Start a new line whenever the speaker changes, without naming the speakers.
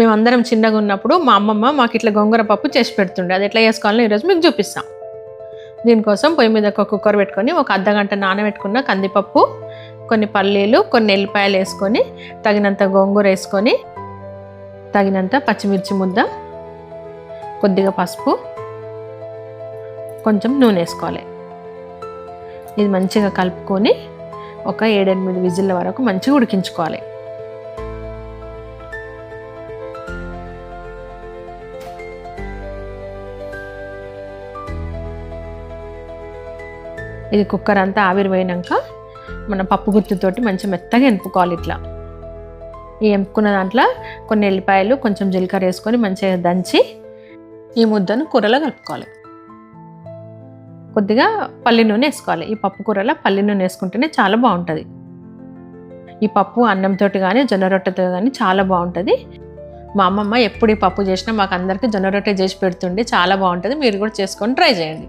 మేమందరం చిన్నగా ఉన్నప్పుడు మా అమ్మమ్మ మాకు ఇట్లా గోంగూర పప్పు చేసి పెడుతుండే. అది ఎట్లా చేసుకోవాలో ఈరోజు మీకు చూపిస్తాం. దీనికోసం పొయ్యి మీద ఒక కుక్కర్ పెట్టుకొని ఒక అర్ధగంట నానబెట్టుకున్న కందిపప్పు కొన్ని పల్లీలు కొన్ని ఎల్లిపాయలు వేసుకొని తగినంత గోంగూర వేసుకొని తగినంత పచ్చిమిర్చి ముద్ద కొద్దిగా పసుపు కొంచెం నూనె వేసుకోవాలి. ఇది మంచిగా కలుపుకొని ఒక ఏడెనిమిది విజిల్ల వరకు మంచిగా ఉడికించుకోవాలి. ఇది కుక్కర్ అంతా ఆవిరి పోయినాక మన పప్పు గుత్తితోటి మంచి మెత్తగా ఎంపుకోవాలి ఇట్లా. ఈ ఎంపుకున్న దాంట్లో కొన్ని ఎల్లిపాయలు కొంచెం జీలకర్ర వేసుకొని మంచిగా దంచి ఈ ముద్దను కూరలో కలుపుకోవాలి. కొద్దిగా పల్లి నూనె వేసుకోవాలి. ఈ పప్పు కూరలో పల్లి నూనె వేసుకుంటేనే చాలా బాగుంటుంది. ఈ పప్పు అన్నంతో కానీ జొన్న రొట్టెతో కానీ చాలా బాగుంటుంది. మా అమ్మమ్మ ఎప్పుడు ఈ పప్పు చేసినా మాకు అందరికీ జొన్న రొట్టె చేసి పెడుతుండే చాలా బాగుంటుంది. మీరు కూడా చేసుకొని ట్రై చేయండి.